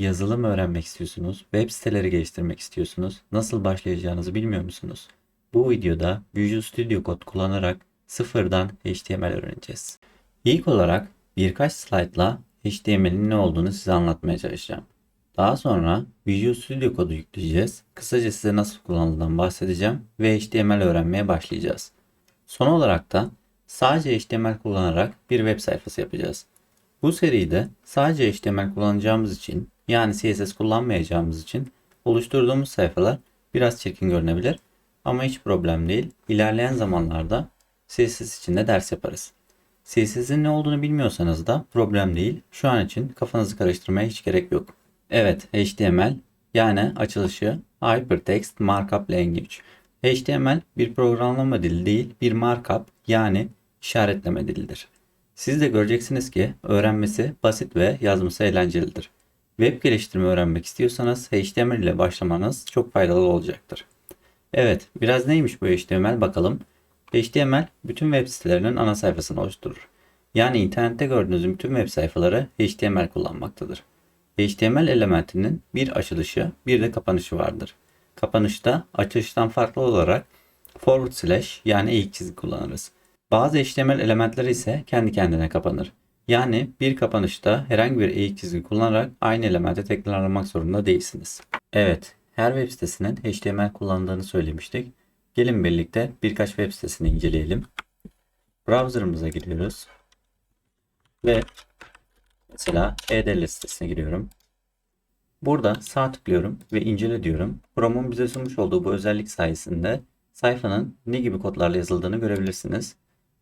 yazılım öğrenmek istiyorsunuz, web siteleri geliştirmek istiyorsunuz, nasıl başlayacağınızı bilmiyor musunuz? Bu videoda Visual Studio Code kullanarak sıfırdan HTML öğreneceğiz. İlk olarak birkaç slaytla HTML'in ne olduğunu size anlatmaya çalışacağım. Daha sonra Visual Studio Code'u yükleyeceğiz. Kısaca size nasıl kullanıldığından bahsedeceğim ve HTML öğrenmeye başlayacağız. Son olarak da sadece HTML kullanarak bir web sayfası yapacağız. Bu seride sadece HTML kullanacağımız için yani CSS kullanmayacağımız için oluşturduğumuz sayfalar biraz çirkin görünebilir ama hiç problem değil. İlerleyen zamanlarda CSS için de ders yaparız. CSS'in ne olduğunu bilmiyorsanız da problem değil. Şu an için kafanızı karıştırmaya hiç gerek yok. Evet, HTML yani açılışı Hypertext Markup Language. HTML bir programlama dili değil, bir markup yani işaretleme dilidir. Siz de göreceksiniz ki öğrenmesi basit ve yazması eğlencelidir. Web geliştirme öğrenmek istiyorsanız HTML ile başlamanız çok faydalı olacaktır. Evet, biraz neymiş bu HTML bakalım. HTML bütün web sitelerinin ana sayfasını oluşturur. Yani internette gördüğünüz bütün web sayfaları HTML kullanmaktadır. HTML elementinin bir açılışı, bir de kapanışı vardır. Kapanışta açılıştan farklı olarak forward slash yani eğik çizgi kullanırız. Bazı HTML elementleri ise kendi kendine kapanır. Yani bir kapanışta herhangi bir eğik çizgi kullanarak aynı elemente tekrarlamak zorunda değilsiniz. Evet, her web sitesinin HTML kullandığını söylemiştik. Gelin birlikte birkaç web sitesini inceleyelim. Browser'ımıza giriyoruz. Ve mesela e-devlet sitesine giriyorum. Burada sağ tıklıyorum ve incele diyorum. Chrome'un bize sunmuş olduğu bu özellik sayesinde sayfanın ne gibi kodlarla yazıldığını görebilirsiniz.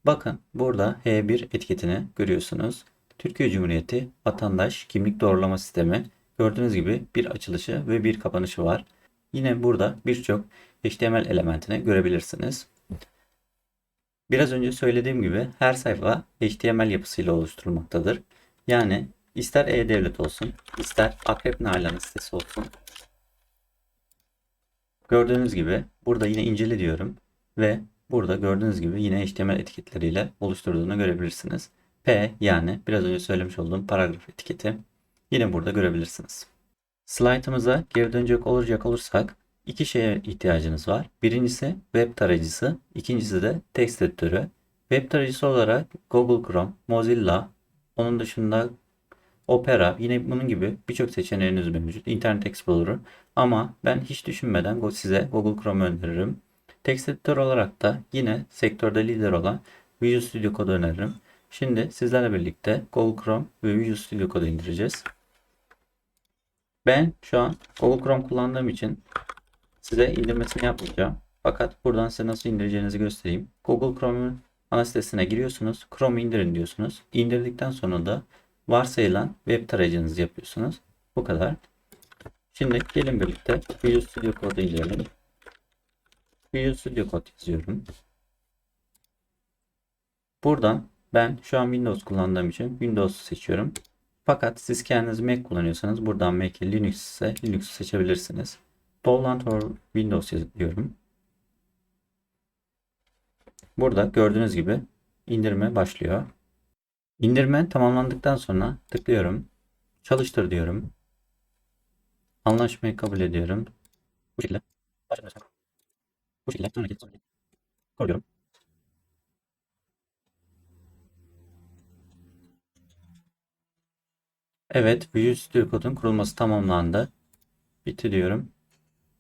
Bakın burada H1 etiketini görüyorsunuz. Türkiye Cumhuriyeti Vatandaş Kimlik Doğrulama Sistemi gördüğünüz gibi bir açılışı ve bir kapanışı var. Yine burada birçok HTML elementini görebilirsiniz. Biraz önce söylediğim gibi her sayfa HTML yapısıyla oluşturulmaktadır. Yani ister e-devlet olsun, ister Akrep Nalan sitesi olsun. Gördüğünüz gibi burada yine incele diyorum ve burada gördüğünüz gibi yine HTML etiketleriyle oluşturduğunu görebilirsiniz. P yani biraz önce söylemiş olduğum paragraf etiketi yine burada görebilirsiniz. Slaytımıza geri dönecek olacak olursak iki şeye ihtiyacınız var. Birincisi web tarayıcısı, ikincisi de text editörü. Web tarayıcısı olarak Google Chrome, Mozilla, onun dışında Opera, yine bunun gibi birçok seçeneğiniz mevcut. Internet Explorer ama ben hiç düşünmeden size Google Chrome öneririm. Text editör olarak da yine sektörde lider olan Visual Studio Code öneririm. Şimdi sizlerle birlikte Google Chrome ve Visual Studio Code indireceğiz. Ben şu an Google Chrome kullandığım için size indirmesini yapmayacağım. Fakat buradan size nasıl indireceğinizi göstereyim. Google Chrome'un ana sitesine giriyorsunuz. Chrome indirin diyorsunuz. İndirdikten sonra da varsayılan web tarayıcınızı yapıyorsunuz. Bu kadar. Şimdi gelin birlikte Visual Studio Code'u inceleyelim. Visual Studio Code yazıyorum. Buradan ben şu an Windows kullandığım için Windows'u seçiyorum. Fakat siz kendiniz Mac kullanıyorsanız buradan Mac'i Linux ise Linux'u seçebilirsiniz. Download or Windows yazıyorum. Burada gördüğünüz gibi indirme başlıyor. İndirme tamamlandıktan sonra tıklıyorum. Çalıştır diyorum. Anlaşmayı kabul ediyorum. Bu şekilde. Başlıyoruz. Bu şekilde. Sonraki. Sonraki. Koruyorum. Evet, Studio Code'un kurulması tamamlandı. Bitti diyorum.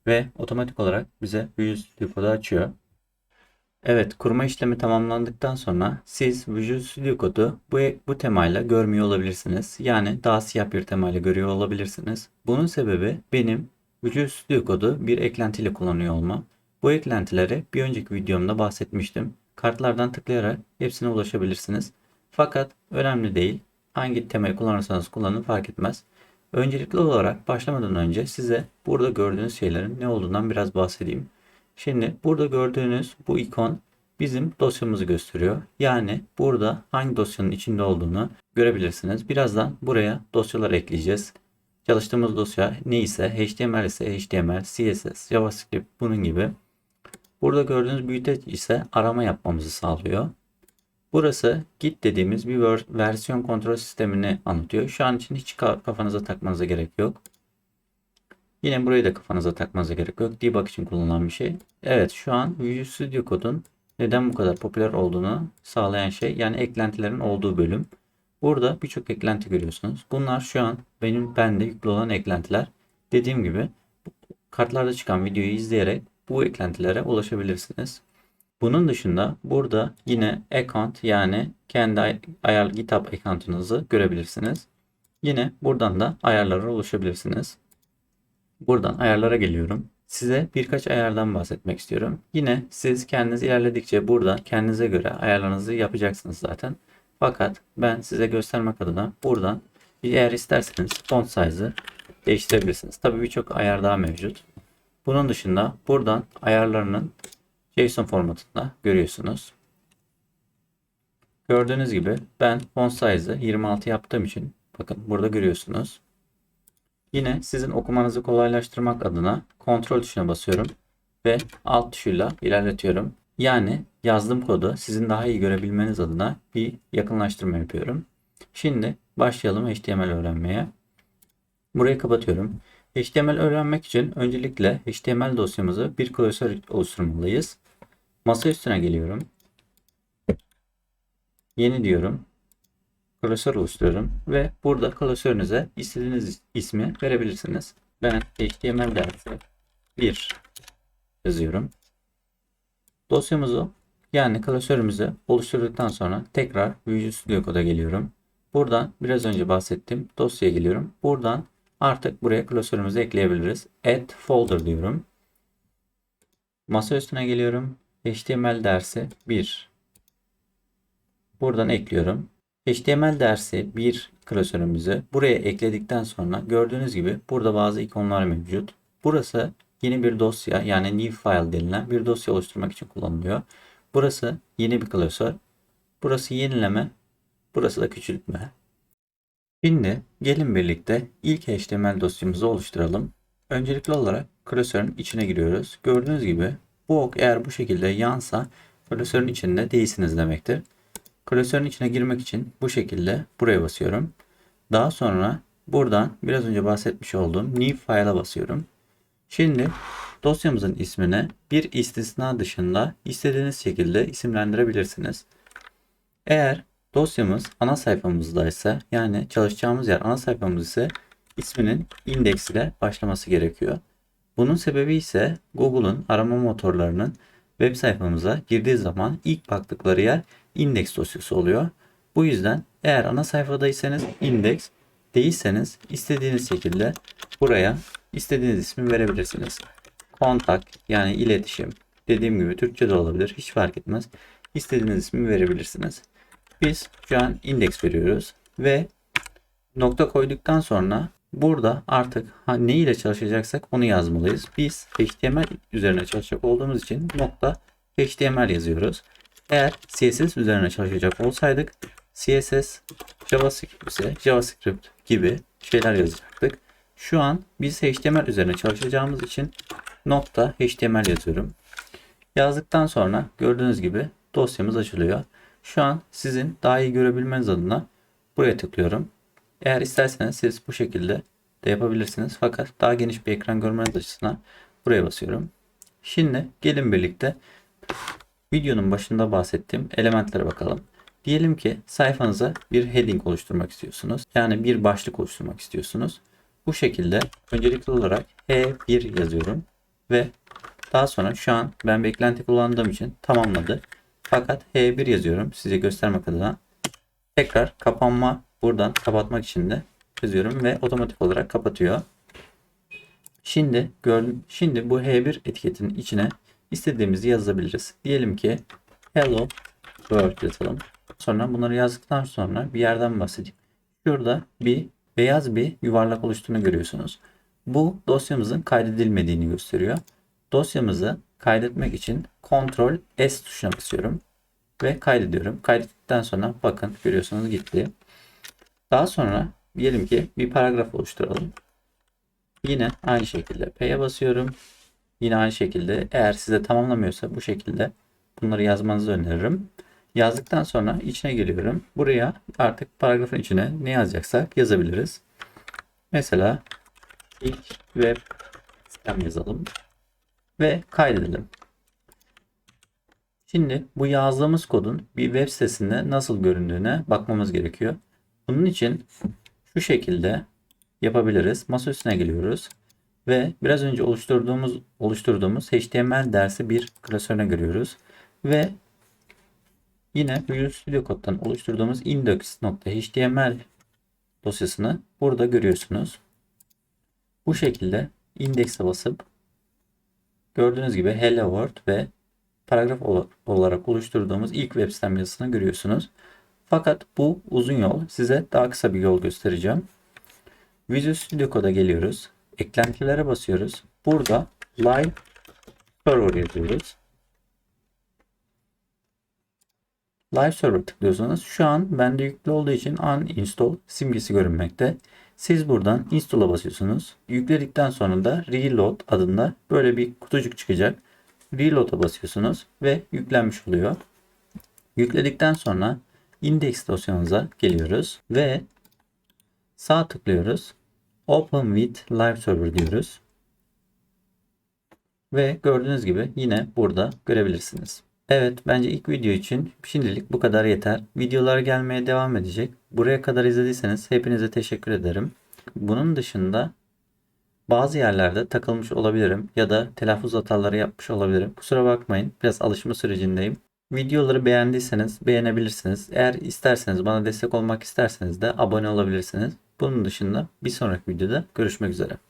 Ve otomatik olarak bize Studio Code'u açıyor. Evet, kurma işlemi tamamlandıktan sonra siz Visual Studio Code'u bu, bu temayla görmüyor olabilirsiniz. Yani daha siyah bir temayla görüyor olabilirsiniz. Bunun sebebi benim Visual Studio Code'u bir eklentiyle kullanıyor olmam. Bu eklentileri bir önceki videomda bahsetmiştim. Kartlardan tıklayarak hepsine ulaşabilirsiniz. Fakat önemli değil. Hangi temayı kullanırsanız kullanın fark etmez. Öncelikli olarak başlamadan önce size burada gördüğünüz şeylerin ne olduğundan biraz bahsedeyim. Şimdi burada gördüğünüz bu ikon bizim dosyamızı gösteriyor. Yani burada hangi dosyanın içinde olduğunu görebilirsiniz. Birazdan buraya dosyalar ekleyeceğiz. Çalıştığımız dosya neyse HTML ise HTML, CSS, JavaScript bunun gibi. Burada gördüğünüz büyüteç ise arama yapmamızı sağlıyor. Burası Git dediğimiz bir ver- versiyon kontrol sistemini anlatıyor. Şu an için hiç ka- kafanıza takmanıza gerek yok. Yine burayı da kafanıza takmanıza gerek yok. Debug için kullanılan bir şey. Evet şu an Visual Studio Code'un neden bu kadar popüler olduğunu sağlayan şey yani eklentilerin olduğu bölüm. Burada birçok eklenti görüyorsunuz. Bunlar şu an benim bende yüklü olan eklentiler. Dediğim gibi kartlarda çıkan videoyu izleyerek bu eklentilere ulaşabilirsiniz. Bunun dışında burada yine account yani kendi ay- ayar GitHub account'unuzu görebilirsiniz. Yine buradan da ayarlara ulaşabilirsiniz. Buradan ayarlara geliyorum. Size birkaç ayardan bahsetmek istiyorum. Yine siz kendiniz ilerledikçe burada kendinize göre ayarlarınızı yapacaksınız zaten. Fakat ben size göstermek adına buradan eğer isterseniz font size'ı değiştirebilirsiniz. Tabii birçok ayar daha mevcut. Bunun dışında buradan ayarlarının JSON formatında görüyorsunuz. Gördüğünüz gibi ben font size'ı 26 yaptığım için bakın burada görüyorsunuz. Yine sizin okumanızı kolaylaştırmak adına kontrol tuşuna basıyorum ve alt tuşuyla ilerletiyorum. Yani yazdığım kodu sizin daha iyi görebilmeniz adına bir yakınlaştırma yapıyorum. Şimdi başlayalım HTML öğrenmeye. Burayı kapatıyorum. HTML öğrenmek için öncelikle HTML dosyamızı bir klasör oluşturmalıyız. Masa üstüne geliyorum. Yeni diyorum. Klasör oluşturuyorum ve burada klasörünüze istediğiniz ismi verebilirsiniz. Ben HTML dersi 1 yazıyorum. Dosyamızı yani klasörümüzü oluşturduktan sonra tekrar Visual Studio Code'a geliyorum. Buradan biraz önce bahsettiğim dosyaya geliyorum. Buradan artık buraya klasörümüzü ekleyebiliriz. Add folder diyorum. Masa üstüne geliyorum. HTML dersi 1. Buradan ekliyorum. HTML dersi 1 klasörümüzü buraya ekledikten sonra gördüğünüz gibi burada bazı ikonlar mevcut. Burası yeni bir dosya yani new file denilen bir dosya oluşturmak için kullanılıyor. Burası yeni bir klasör. Burası yenileme. Burası da küçültme. Şimdi gelin birlikte ilk HTML dosyamızı oluşturalım. Öncelikli olarak klasörün içine giriyoruz. Gördüğünüz gibi bu ok eğer bu şekilde yansa klasörün içinde değilsiniz demektir. Klasörün içine girmek için bu şekilde buraya basıyorum. Daha sonra buradan biraz önce bahsetmiş olduğum new file'a basıyorum. Şimdi dosyamızın ismini bir istisna dışında istediğiniz şekilde isimlendirebilirsiniz. Eğer dosyamız ana sayfamızdaysa yani çalışacağımız yer ana sayfamız ise isminin indeks ile başlaması gerekiyor. Bunun sebebi ise Google'un arama motorlarının web sayfamıza girdiği zaman ilk baktıkları yer indeks dosyası oluyor. Bu yüzden eğer ana sayfadaysanız indeks değilseniz istediğiniz şekilde buraya istediğiniz ismi verebilirsiniz. Kontak yani iletişim dediğim gibi Türkçe de olabilir hiç fark etmez. İstediğiniz ismi verebilirsiniz. Biz şu an indeks veriyoruz ve nokta koyduktan sonra burada artık ne ile çalışacaksak onu yazmalıyız. Biz HTML üzerine çalışacak olduğumuz için nokta HTML yazıyoruz. Eğer CSS üzerine çalışacak olsaydık CSS, JavaScript ise JavaScript gibi şeyler yazacaktık. Şu an biz HTML üzerine çalışacağımız için nokta HTML yazıyorum. Yazdıktan sonra gördüğünüz gibi dosyamız açılıyor. Şu an sizin daha iyi görebilmeniz adına buraya tıklıyorum. Eğer isterseniz siz bu şekilde de yapabilirsiniz. Fakat daha geniş bir ekran görmeniz açısından buraya basıyorum. Şimdi gelin birlikte videonun başında bahsettiğim elementlere bakalım. Diyelim ki sayfanıza bir heading oluşturmak istiyorsunuz. Yani bir başlık oluşturmak istiyorsunuz. Bu şekilde öncelikli olarak H1 yazıyorum ve daha sonra şu an ben beklenti kullandığım için tamamladı. Fakat H1 yazıyorum size göstermek adına. Tekrar kapanma buradan kapatmak için de yazıyorum ve otomatik olarak kapatıyor. Şimdi gördüm. Şimdi bu H1 etiketinin içine istediğimizi yazabiliriz. Diyelim ki hello world yazalım. Sonra bunları yazdıktan sonra bir yerden bahsedeyim. Şurada bir beyaz bir yuvarlak oluştuğunu görüyorsunuz. Bu dosyamızın kaydedilmediğini gösteriyor. Dosyamızı kaydetmek için Ctrl S tuşuna basıyorum ve kaydediyorum. Kaydettikten sonra bakın görüyorsunuz gitti. Daha sonra diyelim ki bir paragraf oluşturalım. Yine aynı şekilde P'ye basıyorum. Yine aynı şekilde eğer size tamamlamıyorsa bu şekilde bunları yazmanızı öneririm. Yazdıktan sonra içine geliyorum. Buraya artık paragrafın içine ne yazacaksak yazabiliriz. Mesela ilk web sitem yazalım ve kaydedelim. Şimdi bu yazdığımız kodun bir web sitesinde nasıl göründüğüne bakmamız gerekiyor. Bunun için şu şekilde yapabiliriz. Masa geliyoruz ve biraz önce oluşturduğumuz oluşturduğumuz HTML dersi bir klasörüne görüyoruz ve yine Visual Studio Code'dan oluşturduğumuz index.html dosyasını burada görüyorsunuz. Bu şekilde indekse basıp gördüğünüz gibi Hello World ve paragraf ol- olarak oluşturduğumuz ilk web sitem yazısını görüyorsunuz. Fakat bu uzun yol. Size daha kısa bir yol göstereceğim. Visual Studio Code'a geliyoruz. Eklentilere basıyoruz. Burada Live Server yazıyoruz. Live Server tıklıyorsanız şu an bende yüklü olduğu için uninstall simgesi görünmekte. Siz buradan install'a basıyorsunuz. Yükledikten sonra da reload adında böyle bir kutucuk çıkacak. Reload'a basıyorsunuz ve yüklenmiş oluyor. Yükledikten sonra index dosyanıza geliyoruz ve sağ tıklıyoruz. Open with Live Server diyoruz. Ve gördüğünüz gibi yine burada görebilirsiniz. Evet bence ilk video için şimdilik bu kadar yeter. Videolar gelmeye devam edecek. Buraya kadar izlediyseniz hepinize teşekkür ederim. Bunun dışında bazı yerlerde takılmış olabilirim ya da telaffuz hataları yapmış olabilirim. Kusura bakmayın biraz alışma sürecindeyim. Videoları beğendiyseniz beğenebilirsiniz. Eğer isterseniz bana destek olmak isterseniz de abone olabilirsiniz. Bunun dışında bir sonraki videoda görüşmek üzere.